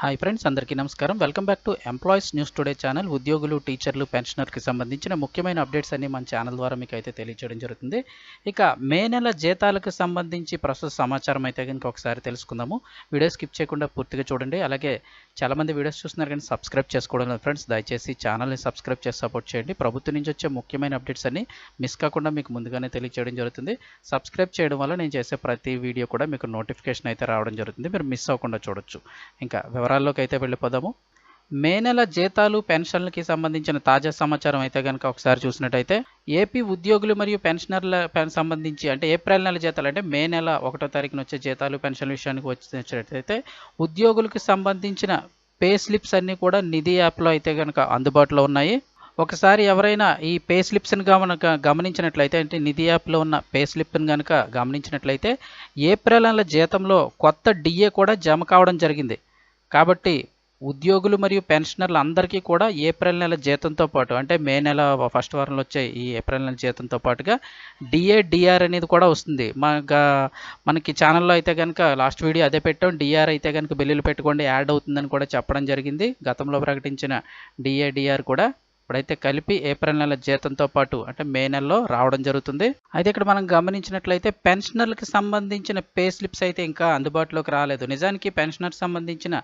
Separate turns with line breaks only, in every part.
Hi friends అందరికీ నమస్కారం. Welcome back to employees news today channel ఉద్యోగులు టీచర్లు పెన్షనర్కి సంబంధించిన ముఖ్యమైన అప్డేట్స్ అన్ని మన ఛానల్ ద్వారా మీకు అయితే తెలియజేయడం జరుగుతుంది. ఇక మే నెల జీతాలకు సంబంధించి ప్రస్తుత సమాచారం అయితే కనుక ఒకసారి తెలుసుకుందాము. వీడియో స్కిప్ చేయకుండా పూర్తిగా చూడండి. అలాగే చాలామంది వీడియోస్ చూస్తున్నారు కానీ సబ్స్క్రైబ్ చేసుకోవడం లేదు ఫ్రెండ్స్ దయచేసి ఛానల్ని సబ్స్క్రైబ్ చేసి సపోర్ట్ చేయండి. ప్రభుత్వం నుంచి వచ్చే ముఖ్యమైన అప్డేట్స్ అన్ని మిస్ కాకుండా మీకు ముందుగానే తెలియజేయడం జరుగుతుంది. సబ్స్క్రైబ్ చేయడం వల్ల నేను చేసే ప్రతి వీడియో కూడా మీకు నోటిఫికేషన్ అయితే రావడం జరుగుతుంది. మీరు మిస్ అవ్వకుండా చూడొచ్చు. ఇంకా వివరాల్లోకి అయితే వెళ్ళిపోదాము. మే నెల జీతాలు పెన్షన్లకి సంబంధించిన తాజా సమాచారం అయితే కనుక ఒకసారి చూసినట్టయితే ఏపీ ఉద్యోగులు మరియు పెన్షనర్ల సంబంధించి అంటే ఏప్రిల్ నెల జీతాలు అంటే మే నెల ఒకటో తారీఖున వచ్చే జీతాలు పెన్షన్ విషయానికి వచ్చినట్టయితే ఉద్యోగులకు సంబంధించిన పే స్లిప్స్ అన్నీ కూడా నిధి యాప్లో అయితే కనుక అందుబాటులో ఉన్నాయి. ఒకసారి ఎవరైనా ఈ పే స్లిప్స్ని గమనక గమనించినట్లయితే అంటే నిధి యాప్లో ఉన్న పే స్లిప్ని కనుక గమనించినట్లయితే ఏప్రిల్ నెల జీతంలో కొత్త డిఏ కూడా జమ కావడం జరిగింది. కాబట్టి ఉద్యోగులు మరియు పెన్షనర్లు అందరికీ కూడా ఏప్రిల్ నెల జీతంతో పాటు అంటే మే నెల ఫస్ట్ వారంలో వచ్చే ఈ ఏప్రిల్ నెల జీతంతో పాటుగా డిఏ డిఆర్ అనేది కూడా వస్తుంది. మన మనకి ఛానల్లో అయితే కనుక లాస్ట్ వీడియో అదే పెట్టాం. డిఆర్ అయితే కనుక బిల్లులు పెట్టుకోండి యాడ్ అవుతుందని కూడా చెప్పడం జరిగింది. గతంలో ప్రకటించిన డిఏ డిఆర్ కూడా ఇప్పుడైతే కలిపి ఏప్రిల్ నెల జీతంతో పాటు అంటే మే నెలలో రావడం జరుగుతుంది. అయితే ఇక్కడ మనం గమనించినట్లయితే పెన్షనర్లకు సంబంధించిన పే స్లిప్స్ అయితే ఇంకా అందుబాటులోకి రాలేదు. నిజానికి పెన్షనర్ సంబంధించిన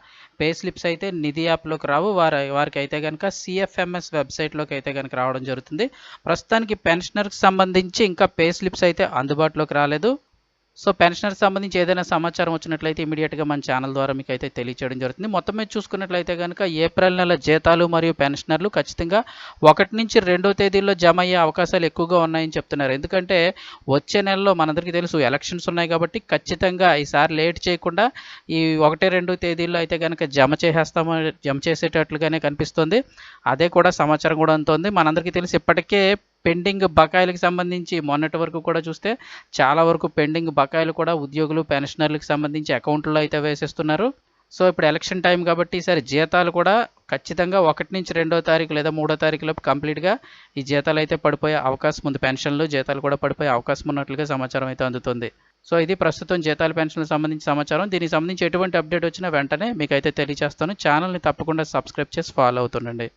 పే స్లిప్స్ అయితే నిధి యాప్లోకి రావు. వారి వారికి అయితే కనుక సిఎఫ్ఎంఎస్ వెబ్సైట్లోకి అయితే కనుక రావడం జరుగుతుంది. ప్రస్తుతానికి పెన్షనర్కి సంబంధించి ఇంకా పే స్లిప్స్ అయితే అందుబాటులోకి రాలేదు. సో పెన్షనర్ సంబంధించి ఏదైనా సమాచారం వచ్చినట్లయితే ఇమీడియట్గా మన ఛానల్ ద్వారా మీకు అయితే తెలియచేయడం జరుగుతుంది. మొత్తం మీద చూసుకున్నట్లయితే కనుక ఏప్రిల్ నెల జీతాలు మరియు పెన్షనర్లు ఖచ్చితంగా ఒకటి నుంచి రెండో తేదీల్లో జమ అయ్యే అవకాశాలు ఎక్కువగా ఉన్నాయని చెప్తున్నారు. ఎందుకంటే వచ్చే నెలలో మనందరికీ తెలుసు ఎలక్షన్స్ ఉన్నాయి కాబట్టి ఖచ్చితంగా ఈసారి లేట్ చేయకుండా ఈ ఒకటి రెండు తేదీల్లో అయితే కనుక జమ చేసేస్తాము జమ చేసేటట్లుగానే కనిపిస్తుంది. అదే కూడా సమాచారం కూడా ఉంటుంది మనందరికీ తెలిసి ఇప్పటికే పెండింగ్ బకాయిలకు సంబంధించి మొన్నటి వరకు కూడా చూస్తే చాలా వరకు పెండింగ్ బకాయిలు కూడా ఉద్యోగులు పెన్షనర్లకు సంబంధించి అకౌంట్లో అయితే వేసేస్తున్నారు. సో ఇప్పుడు ఎలక్షన్ టైం కాబట్టి ఈసారి జీతాలు కూడా ఖచ్చితంగా ఒకటి నుంచి రెండో తారీఖు లేదా మూడో తారీఖులోపు కంప్లీట్గా ఈ జీతాలు అయితే పడిపోయే అవకాశం ఉంది. పెన్షన్లు జీతాలు కూడా పడిపోయే అవకాశం ఉన్నట్లుగా సమాచారం అయితే అందుతుంది. సో ఇది ప్రస్తుతం జీతాలు పెన్షన్లకు సంబంధించి సమాచారం. దీనికి సంబంధించి ఎటువంటి అప్డేట్ వచ్చినా వెంటనే మీకు అయితే తెలియజేస్తాను. ఛానల్ని తప్పకుండా సబ్స్క్రైబ్ చేసి ఫాలో అవుతుండండి.